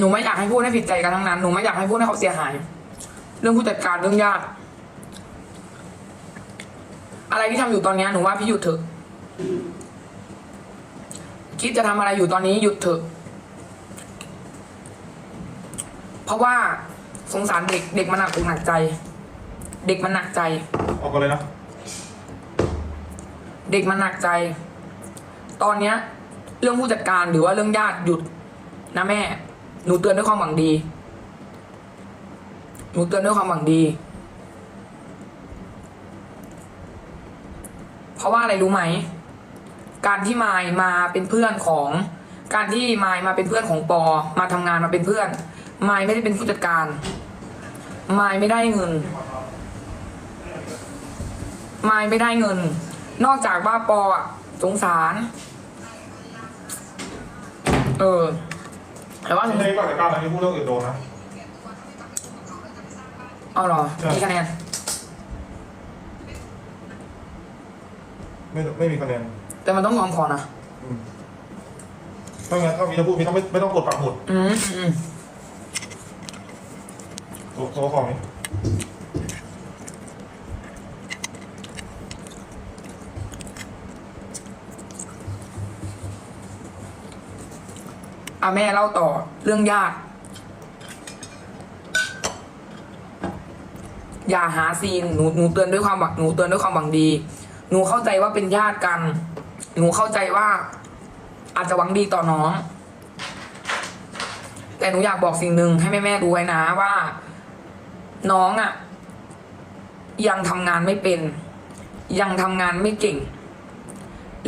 หนูไม่อยากให้พูดให้ผิดใจกันทั้งนั้น หนูไม่อยากให้พูดให้เขาเสียหาย เรื่องผู้จัดการเรื่องญาติอะไรที่ทำอยู่ตอนเนี้ยหนูว่าพี่หยุดเถอะ คิดจะทำอะไรอยู่ตอนนี้หยุดเถอะ เพราะว่าสงสารเด็ก เด็กมันหนักอกหนักใจ เด็กมันหนักใจ ออกกันเลยนะ เด็กมันหนักใจ ตอนเนี้ย เรื่องผู้จัดการหรือว่าเรื่องญาติหยุดนะแม่ หนูเตือนด้วยความหวังดี หนูเตือนด้วยความหวังดี เพราะว่าอะไรรู้ไหม การที่มายมาเป็นเพื่อนของ การที่มายมาเป็นเพื่อนของปอ มาทำงานมาเป็นเพื่อน มายไม่ได้เป็นผู้จัดการ มายไม่ได้เงิน มายไม่ได้เงิน นอกจากว่าปออะสงสาร เออ แต่ว่าในนี้ก่อนจัดการอันนี้พูดเรื่องอื่นโดนนะเอาเหรอใช่มีคะแนนไม่ไม่มีคะแนนแต่มันต้องยอมขอนะอืมถ้างั้นถ้ามีจะพูดมีต้องไม่ไม่ต้องกดปักหมุดอืมอืมโซ่โซ่ของนี้ แม่เล่าต่อเรื่องญาติอย่าหาซีนหนูหนูเตือนด้วยความหวังหนูเตือนด้วยความหวังดี หนูเข้าใจว่าเป็นญาติกัน หนูเข้าใจว่า อาจจะหวังดีต่อน้อง แต่หนูอยากบอกสิ่งหนึ่งให้แม่แม่ๆรู้ไว้นะว่า น้องอะ่ะ ยังทำงานไม่เป็น ยังทำงานไม่เก่ง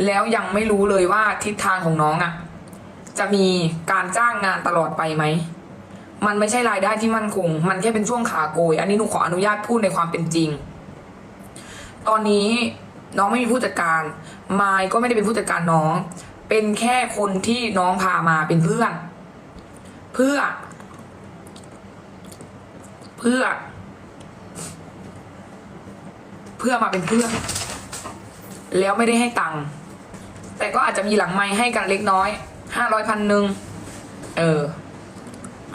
แล้วยังไม่รู้เลยว่าทิศทางของน้องอะ่ะ จะมีการจ้างงานตลอดไปไหม มันไม่ใช่รายได้ที่มั่นคง มันแค่เป็นช่วงขาโกย อันนี้หนูขออนุญาตพูดในความเป็นจริง ตอนนี้น้องไม่มีผู้จัดการ มายก็ไม่ได้เป็นผู้จัดการน้อง เป็นแค่คนที่น้องพามาเป็นเพื่อน เพื่อ เพื่อ เพื่อมาเป็นเพื่อน แล้วไม่ได้ให้ตังค์ แต่ก็อาจจะมีหลังไม้ให้กันเล็กน้อย ห้าร้อยพันหนึ่งเออ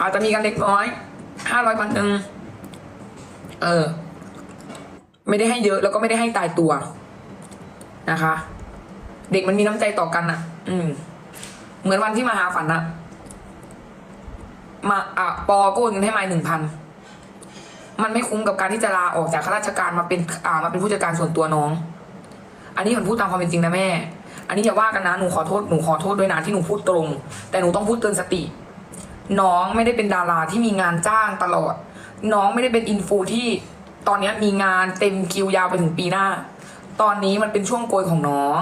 อาจจะมีกันเล็กน้อยห้าร้อยพันหนึ่งเออ ไม่ได้ให้เยอะแล้วก็ไม่ได้ให้ตายตัวนะคะ เด็กมันมีน้ำใจต่อกันอะอืม เหมือนวันที่มาหาฝันอะมาอะปอก็โอนเงินให้มาหนึ่งพันมันไม่คุ้มกับการที่จะลาออกจากข้าราชการมาเป็นอ่ามาเป็นผู้จัดการส่วนตัวน้อง อันนี้ผมพูดตามความเป็นจริงนะแม่ อันนี้อย่าว่ากันนะหนูขอโทษหนูขอโทษด้วยนะที่หนูพูดตรง แต่หนูต้องพูดเตือนสติ น้องไม่ได้เป็นดาราที่มีงานจ้างตลอด น้องไม่ได้เป็นอินฟูที่ตอนนี้มีงานเต็มคิวยาวไปถึงปีหน้า ตอนนี้มันเป็นช่วงโกยของน้อง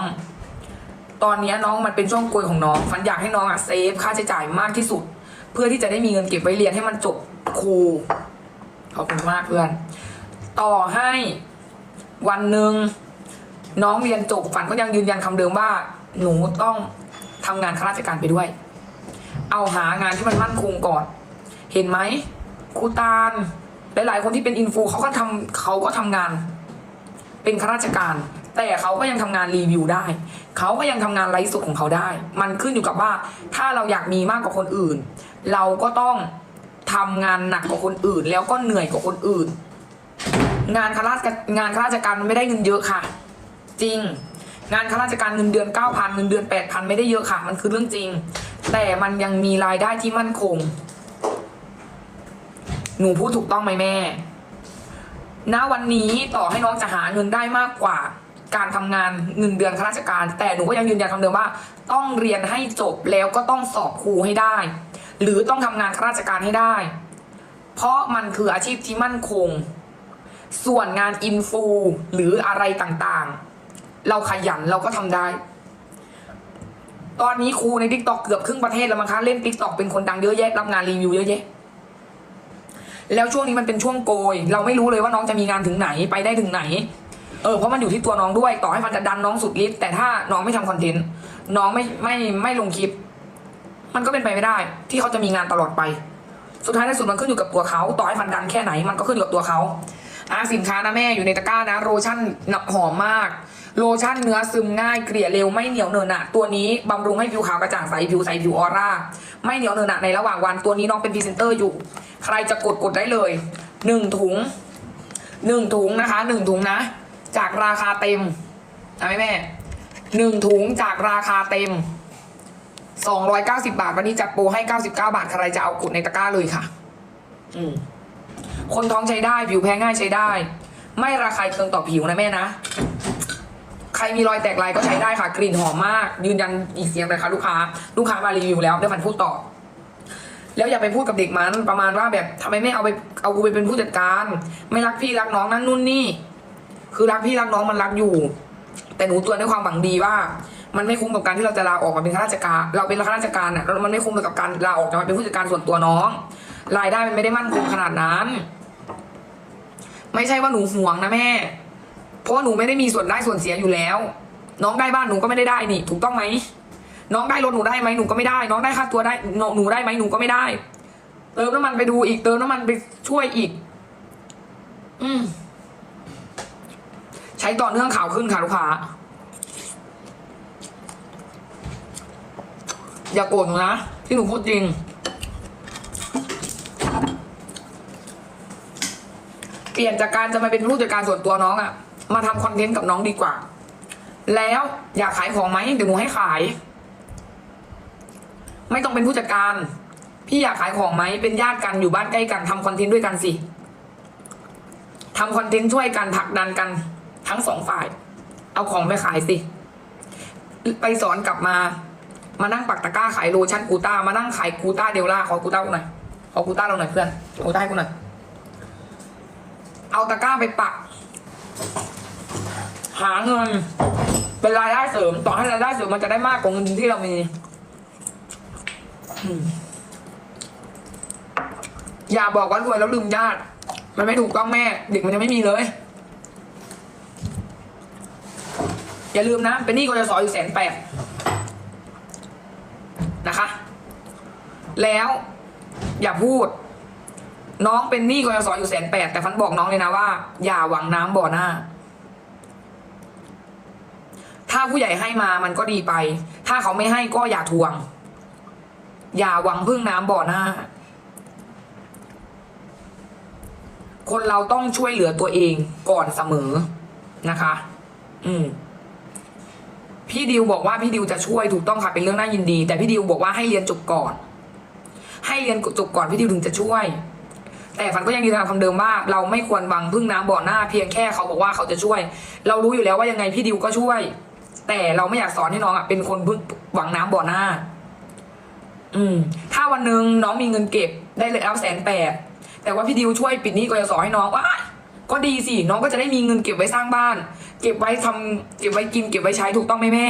ตอนนี้น้องมันเป็นช่วงโกยของน้องฟันอยากให้น้องอะเซฟค่าใช้จ่ายมากที่สุด เพื่อที่จะได้มีเงินเก็บไว้เรียนให้มันจบครูขอบคุณมากเพื่อน ต่อให้วันหนึ่ง น้องเรียนจบฝันก็ยังยืนยันคำเดิมว่า หนูต้องทำงานข้าราชการไปด้วย เอาหางานที่มันมั่นคงก่อน เห็นไหมครูตาลหลายๆคนที่เป็นอินฟูเขาก็ทำเขาก็ทำงาน เป็นข้าราชการ แต่เขาก็ยังทำงานรีวิวได้ เขาก็ยังทำงานไลฟ์สดของเขาได้ มันขึ้นอยู่กับว่า ถ้าเราอยากมีมากกว่าคนอื่น เราก็ต้องทำงานหนักกว่าคนอื่น แล้วก็เหนื่อยกว่าคนอื่น งานข้าราชการงานข้าราชการมันไม่ได้เงินเยอะค่ะ จริง งานข้าราชการเงินเดือนเก้าพันเงินเดือนแปดพันไม่ได้เยอะค่ะ มันคือเรื่องจริง แต่มันยังมีรายได้ที่มั่นคง หนูพูดถูกต้องไหมแม่ณวันนี้ต่อให้น้องจะหาเงินได้มากกว่าการทำงานเงินเดือนข้าราชการ แต่หนูก็ยังยืนยันคำเดิมว่า ต้องเรียนให้จบแล้วก็ต้องสอบครูให้ได้ หรือต้องทำงานข้าราชการให้ได้ เพราะมันคืออาชีพที่มั่นคง ส่วนงานอินฟูหรืออะไรต่างๆ เราขยันเราก็ทำได้ ตอนนี้ครูใน t ิ k t o k เกือบครึ่งประเทศแล้วมั้งคะเล่น t ิ k t o k เป็นคนดังเยอะแยะรับงานรีวิวเยอะแยะแล้วช่วงนี้มันเป็นช่วงโกย เราไม่รู้เลยว่าน้องจะมีงานถึงไหนไปได้ถึงไหน เออเพราะมันอยู่ที่ตัวน้องด้วย ต่อให้ฟันจะดันน้องสุดฤทธิ์แต่ถ้าน้องไม่ทำคอนเทนต์น้องไม่ไม่ไม่ลงคลิป มันก็เป็นไปไม่ได้ ที่เขาจะมีงานตลอดไป สุดท้ายในสุดมันขึ้นอยู่กับตัวเขาต่อให้ฟันดันแค่ไหนมันก็ขึ้นอยู่กับตัวเขาอะสินค้านะแม่อยู่ในตะกร้านะโรชั่นหนับหอมมาก โลชั่นเนื้อซึมง่ายเกลี่ยเร็วไม่เหนียวเนอะหนะตัวนี้บำรุงให้ผิวขาวกระจ่างใสผิวใสผิวออร่าไม่เหนียวเนอะหนะในระหว่างวันตัวนี้น้องเป็นพรีเซนเตอร์อยู่ ใครจะกดกดได้เลยหนึ่งถุงหนึ่งถุงนะคะหนึ่งถุงนะ จากราคาเต็มนะแม่แม่หนึ่งถุงจากราคาเต็ม 290 บาท วันนี้จัดโปรให้ 99 บาท ใครจะเอากดในตะกร้าเลยค่ะ อืมคนท้องใช้ได้ ผิวแพ้ง่ายใช้ได้ ไม่ระคายเคืองต่อผิวนะแม่นะ ใครมีรอยแตกลายก็ใช้ได้ค่ะ กลิ่นหอมมาก ยืนยันอีกเสียงเลยค่ะลูกค้า ลูกค้ามารีวิวแล้วเดี๋ยวมันพูดต่อ แล้วอย่าไปพูดกับเด็กมันประมาณว่าแบบทำไมไม่เอาไปเอากูไปเป็นผู้จัดการ ไม่รักพี่รักน้องนั่นนู่นนี่ คือรักพี่รักน้องมันรักอยู่ แต่หนูตือนด้วยความหวังดีว่ามันไม่คุ้มกับการที่เราจะลาออกมาเป็นข้าราชการ เราเป็นข้าราชการอะมันไม่คุ้มกับการลาออกจะมาเป็นผู้จัดการส่วนตัวน้อง รายได้มันไม่ได้มั่นคงขนาดนั้น ไม่ใช่ว่าหนูห่วงนะแม่ เพราะหนูไม่ได้มีส่วนได้ส่วนเสียอยู่แล้ว น้องได้บ้านหนูก็ไม่ได้ได้นี่ ถูกต้องไหมน้องได้รถหนูได้ไหมหนูก็ไม่ได้ น้องได้ค่าตัวได้หนูได้ไหมหนูก็ไม่ได้ เติมน้ำมันไปดูอีกเติมน้ำมันไปช่วยอีก อืมใช้ต่อเนื่องข่าวขึ้นค่ะลูกค้าอย่าโกรธหนูนะ ที่หนูพูดจริง เปลี่ยนจากการจะมาเป็นผู้จัดการส่วนตัวน้องอะ มาทำคอนเทนต์กับน้องดีกว่า แล้วอยากขายของไหมเดี๋ยวหนูให้ขาย ไม่ต้องเป็นผู้จัดการ พี่อยากขายของไหมเป็นญาติกันอยู่บ้านใกล้กันทำคอนเทนต์ด้วยกันสิทำคอนเทนต์ช่วยกันผลักดันกันทั้งสองฝ่าย เอาของไปขายสิ ไปสอนกลับมา มานั่งปักตะกร้าขายโลชั่นกูต้า มานั่งขายกูต้าเดลล่าขอกูต้ากูหน่อยขอกูต้าเราหน่อยเพื่อนกูต้าให้กูหน่อย เอาตะกร้าไปปัก หาเงิน เป็นรายได้เสริม ต่อให้รายได้เสริมมันจะได้มากกว่าเงินที่เรามีอย่าบอกว่ารวยแล้วลืมญาติ มันไม่ถูกต้องแม่ เด็กมันจะไม่มีเลย อย่าลืมนะ เป็นหนี้กยศอยู่แสนแปดนะคะ แล้วอย่าพูด น้องเป็นหนี้กยศอยู่แสนแปดแต่ฟันบอกน้องเลยนะว่า อย่าหวังน้ำบ่อหน้า ถ้าผู้ใหญ่ให้มามันก็ดีไป ถ้าเขาไม่ให้ก็อย่าทวง อย่าหวังพึ่งน้ำบ่อหน้า คนเราต้องช่วยเหลือตัวเองก่อนเสมอนะคะ อืมพี่ดิวบอกว่าพี่ดิวจะช่วยถูกต้องค่ะเป็นเรื่องน่ายินดี แต่พี่ดิวบอกว่าให้เรียนจบก่อน ให้เรียนจบก่อนพี่ดิวถึงจะช่วย แต่ฝันก็ยังยืนยันคำเดิมว่า เราไม่ควรหวังพึ่งน้ำบ่อหน้า เพียงแค่เขาบอกว่าเขาจะช่วย เรารู้อยู่แล้วว่ายังไงพี่ดิวก็ช่วย แต่เราไม่อยากสอนให้น้องอะเป็นคนพึ่งหวังน้ำบ่อหน้า อืม ถ้าวันหนึ่งน้องมีเงินเก็บได้เลยเอาแสนแปดแต่ว่าพี่ดิวช่วยปิดนี้กยศให้น้องว่าก็ดีสิน้องก็จะได้มีเงินเก็บไว้สร้างบ้าน เก็บไว้ทำเก็บไว้กินเก็บไว้ใช้ถูกต้องไหมแม่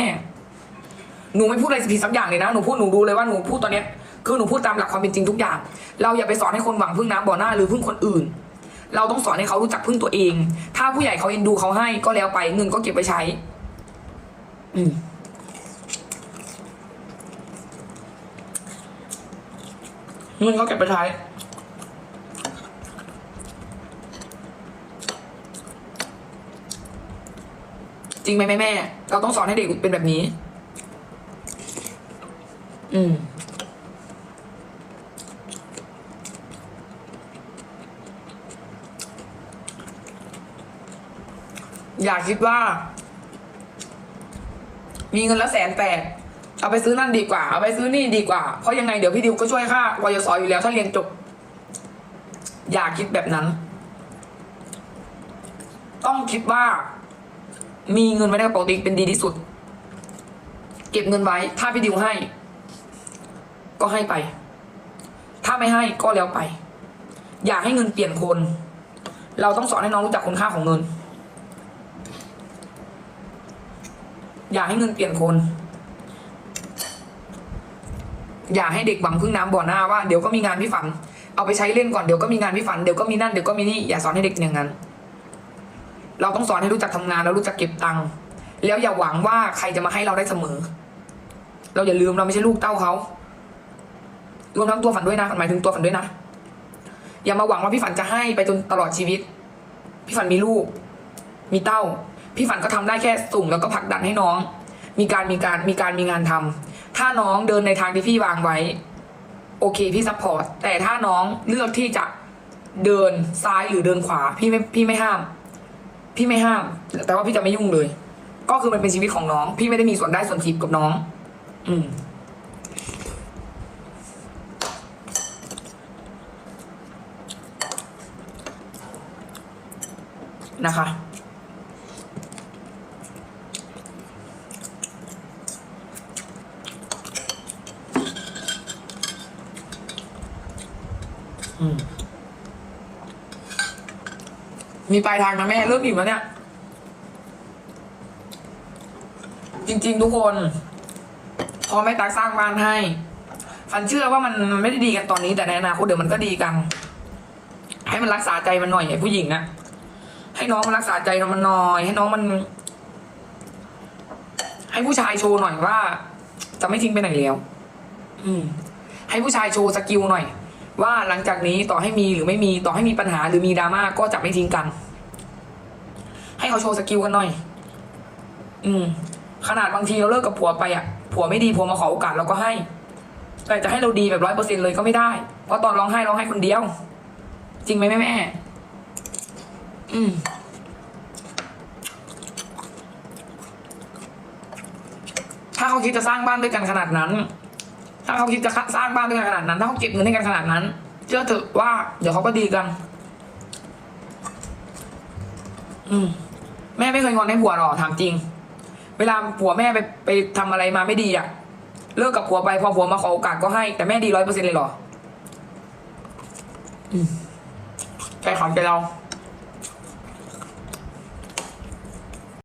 หนูไม่พูดอะไรผิดสักอย่างเลยนะหนูพูดหนูรู้เลยว่าหนูพูดตอนเนี้ยคือหนูพูดตามหลักความเป็นจริงทุกอย่าง เราอย่าไปสอนให้คนหวังพึ่งน้ำบ่อหน้าหรือพึ่งคนอื่น เราต้องสอนให้เขารู้จักพึ่งตัวเอง ถ้าผู้ใหญ่เขาเอ็นดูเขาให้ก็แล้วไปเงินก็เก็บไว้ใช้ อืมเงินก็เก็บไปใช้จริงไหมแม่แม่ เราต้องสอนให้เด็กเป็นแบบนี้ อืม อย่าคิดว่า มีเงินละแสนแปดเอาไปซื้อนั่นดีกว่า เอาไปซื้อนี่ดีกว่า เพราะยังไงเดี๋ยวพี่ดิวก็ช่วยค่าวายศอยู่แล้ว ถ้าเรียนจบ อย่าคิดแบบนั้น ต้องคิดว่า มีเงินไว้ในกระเป๋าตังค์เป็นดีที่สุด เก็บเงินไว้ ถ้าพี่ดิวให้ ก็ให้ไป ถ้าไม่ให้ก็แล้วไป อย่าให้เงินเปลี่ยนคน เราต้องสอนให้น้องรู้จักคุณค่าของเงิน อย่าให้เงินเปลี่ยนคน อย่าให้เด็กหวังพึ่งน้ำบ่อหน้าว่าเดี๋ยวก็มีงานพี่ฝัน เอาไปใช้เล่นก่อนเดี๋ยวก็มีงานพี่ฝันเดี๋ยวก็มีนั่นเดี๋ยวก็มีนี่อย่าสอนให้เด็กอย่างนั้นเราต้องสอนให้รู้จักทำงานแล้วรู้จักเก็บตังค์แล้วอย่าหวังว่าใครจะมาให้เราได้เสมอ เราอย่าลืมเราไม่ใช่ลูกเต้าเขารวมทั้งตัวฝันด้วยนะฝันหมายถึงตัวฝันด้วยนะอย่ามาหวังว่าพี่ฝันจะให้ไปจนตลอดชีวิต พี่ฝันมีลูก มีเต้า พี่ฝันก็ทำได้แค่ส่งแล้วก็ผลักดันให้น้อง มีการมีการมีการมีงานทำถ้าน้องเดินในทางที่พี่วางไว้ โอเคพี่ซัพพอร์ตแต่ถ้าน้องเลือกที่จะเดินซ้ายหรือเดินขวา พี่ไม่พี่ไม่ห้าม พี่ไม่ห้าม แต่ว่าพี่จะไม่ยุ่งเลย ก็คือมันเป็นชีวิตของน้อง พี่ไม่ได้มีส่วนได้ส่วนเสียกับน้อง อืมนะคะ อื มีปลายทางนะแม่เริ่มอิ่มแล้วเนี่ย จริง ๆ ทุกคน พอแม่ตักสร้างบ้านให้ฟันเชื่อว่ามันมันไม่ได้ดีกันตอนนี้แต่ในอนาคตเดี๋ยวมันก็ดีกัน ให้มันรักษาใจมันหน่อยไอ้ผู้หญิงนะให้น้องมันรักษาใจมันหน่อย ให้น้องมัน ให้ผู้ชายโชว์หน่อยว่า จะไม่ทิ้งไปไหนแล้ว อืม ให้ผู้ชายโชว์สกิลหน่อย ว่าหลังจากนี้ต่อให้มีหรือไม่มีต่อให้มีปัญหาหรือมีดราม่าก็จะไม่ทิ้งกัน ให้เขาโชว์สกิลกันหน่อย อืม ขนาดบางทีเราเลิกกับผัวไปอะผัวไม่ดีผัวมาขอโอกาสเราก็ให้ แต่จะให้เราดีแบบร้อยเปอร์เซ็นเลยก็ไม่ได้ เพราะตอนร้องไห้ร้องไห้คนเดียว จริงไหมแม่แม่อืมถ้าเขาคิดจะสร้างบ้านด้วยกันขนาดนั้น ถ้าเขาคิดจะสร้างบ้านด้วยกันขนาดนั้น ถ้าเขาเก็บเงินให้กันขนาดนั้น เชื่อเถอะว่า เดี๋ยวเขาก็ดีกัน อืม แม่ไม่เคยงอนให้ผัวหรอถามจริง เวลาผัวแม่ไปไปทำอะไรมาไม่ดีอะเลิกกับผัวไปพอผัวมาขอโอกาสก็ให้ แต่แม่ดีร้อยเปอร์เซ็นต์เลยหรอ อืมใจเขาใจเรา